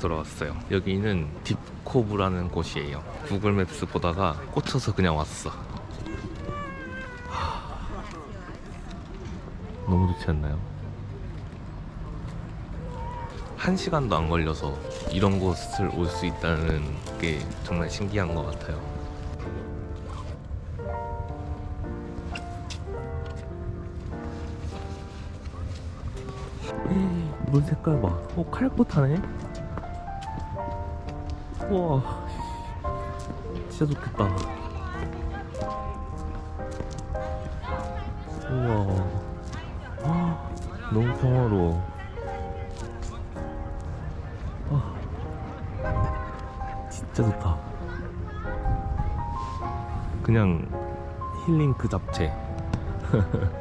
돌아왔어요 여기는 딥코브라는 곳이에요 구글 맵스 보다가 꽂혀서 그냥 왔어 하... 너무 좋지 않나요? 한 시간도 안 걸려서 이런 곳을 올 수 있다는 게 정말 신기한 것 같아요 물 색깔 봐. 오, 칼꽃 하네? 우와. 진짜 좋겠다. 우와. 아, 너무 평화로워. 아, 진짜 좋다. 그냥 힐링 그 잡채.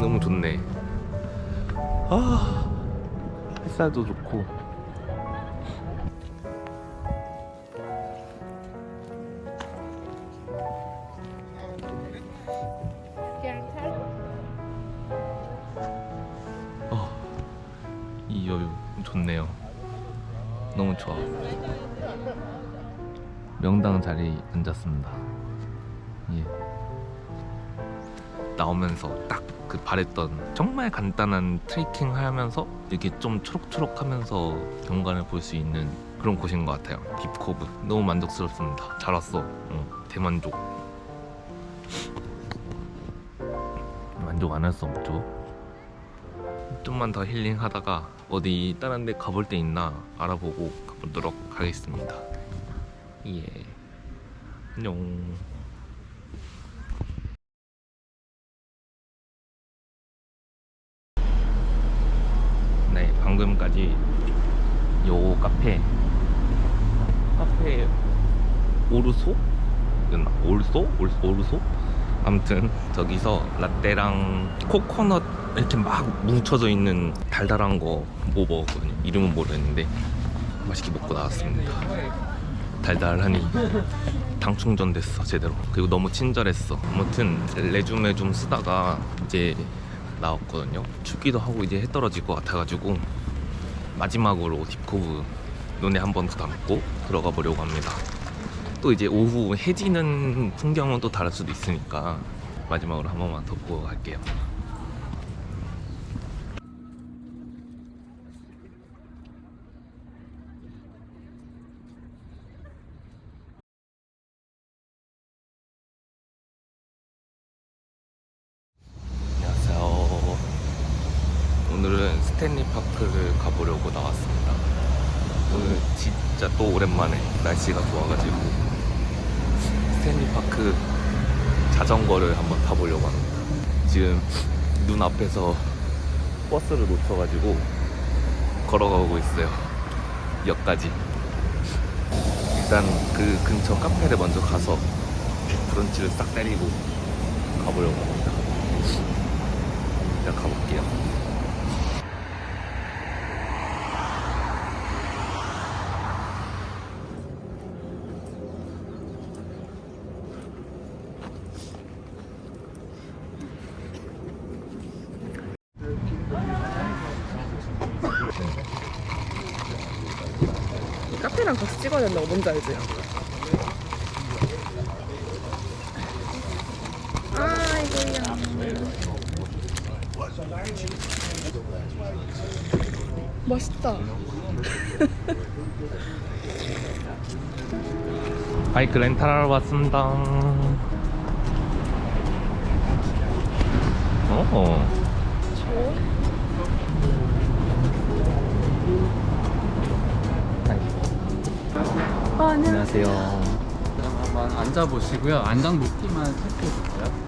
너무 좋네. 아 햇살도 좋고 여유 좋네요 너무 좋아 명당 자리에 앉았습니다 예. 나오면서 딱 그 바랬던 정말 간단한 트레이킹 하면서 이렇게 좀 초록초록하면서 경관을 볼 수 있는 그런 곳인 것 같아요. 딥코브 너무 만족스럽습니다. 잘 왔어. 응, 대만족. 만족 안 할 수 없죠. 좀만 더 힐링하다가 어디 다른 데 가볼 데 있나 알아보고 가보도록 하겠습니다. 예. 안녕. 네, 방금까지 요 카페 카페 오르소? 올소? 올, 오르소? 아무튼 저기서 라떼랑 코코넛 이렇게 막 뭉쳐져 있는 달달한 거 뭐 먹었거든요. 이름은 모르겠는데 맛있게 먹고 나왔습니다. 달달하니 당 충전됐어 제대로. 그리고 너무 친절했어. 아무튼 레주메 좀 쓰다가 이제 나왔거든요. 춥기도 하고 이제 해 떨어질 것 같아가지고 마지막으로 딥코브 눈에 한 번 더 담고 들어가 보려고 합니다 또 이제 오후 해지는 풍경은 또 다를 수도 있으니까 마지막으로 한 번만 더 보고 갈게요 안녕하세요. 오늘은 스탠리 파크를 가보려고 나왔습니다. 오늘 진짜 또 오랜만에 날씨가 좋아가지고 스탠리 파크 자전거를 한번 타보려고 합니다. 지금 눈 앞에서 버스를 놓쳐가지고 걸어가고 있어요. 역까지. 일단 그 근처 카페를 먼저 가서 브런치를 싹 때리고 가보려고 합니다. 일단 가볼게요. 카페랑 같이 찍어야 된다고 뭔지 알지? 아이고야. 맛있다. 바이크 렌탈하러 왔습니다. 어. 아, 안 안녕하세요. 그럼 한번 앉아 보시고요. 안장 체크해 주세요.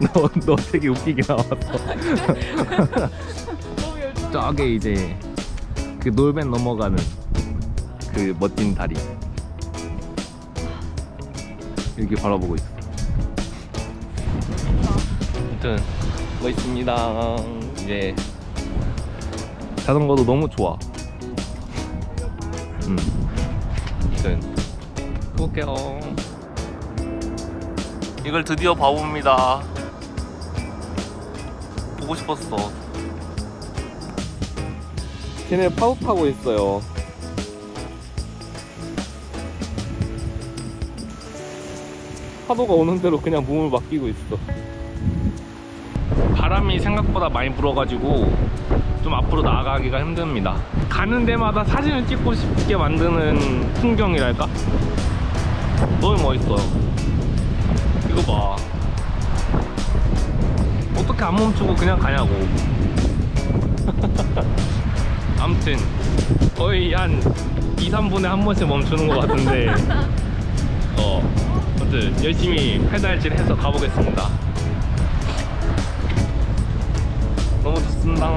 너, 너 되게 웃기게 나왔어. 저게 이제 그 놀벤 넘어가는 그 멋진 다리. 이렇게 바라보고 있어. 아무튼 멋있습니다. 이제 자전거도 너무 좋아. 음. 아무튼 볼게요. 이걸 드디어 봐봅니다. 보고 싶었어. 걔네 파도 타고 있어요. 파도가 오는 대로 그냥 몸을 맡기고 있어. 바람이 생각보다 많이 불어가지고 좀 앞으로 나아가기가 힘듭니다. 가는 데마다 사진을 찍고 싶게 만드는 풍경이랄까? 너무 멋있어요. 이거 봐. 어떻게 안 멈추고 그냥 가냐고. 아무튼 거의 한 2, 3분에 한 번씩 멈추는 것 같은데 어, 아무튼 열심히 페달질 해서 가보겠습니다. 너무 좋습니다.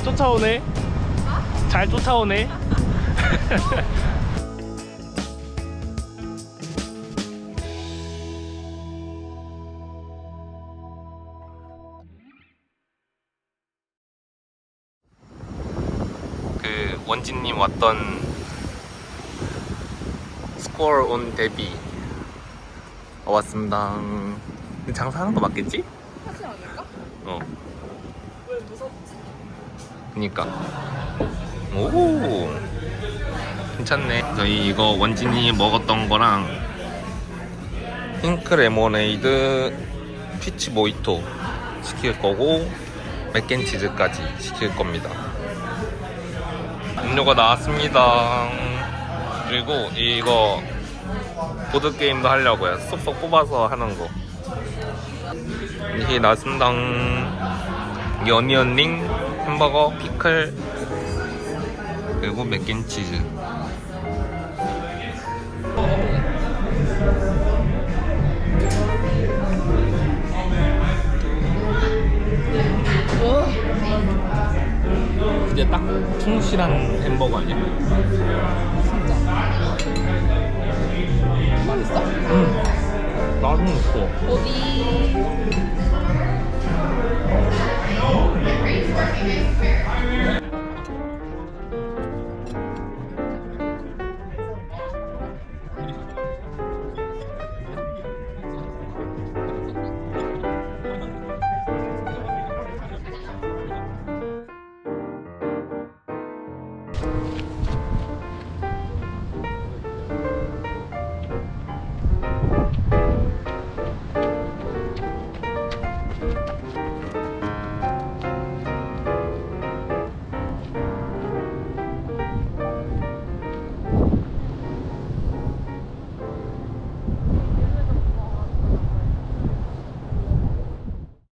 잘 쫓아오네. 잘 쫓아오네. 그 원진님 왔던 스코어 온 데뷔 왔습니다. 근데 장사하는 거 맞겠지? 하지 않을까? 어. 그니까. 오 괜찮네. 저희 이거 원진이 먹었던 거랑 핑크 레모네이드 피치 모히토 시킬 거고 맥앤치즈까지 시킬 겁니다. 음료가 나왔습니다. 그리고 이거 보드게임도 하려고요. 쏙쏙 뽑아서 하는 거. 이게 나왔습니다. 이게 어니언링, 햄버거, 피클 그리고 맥앤치즈 이제 딱 충실한 햄버거 아니야? 맛있어? 응 나도 있어 어디?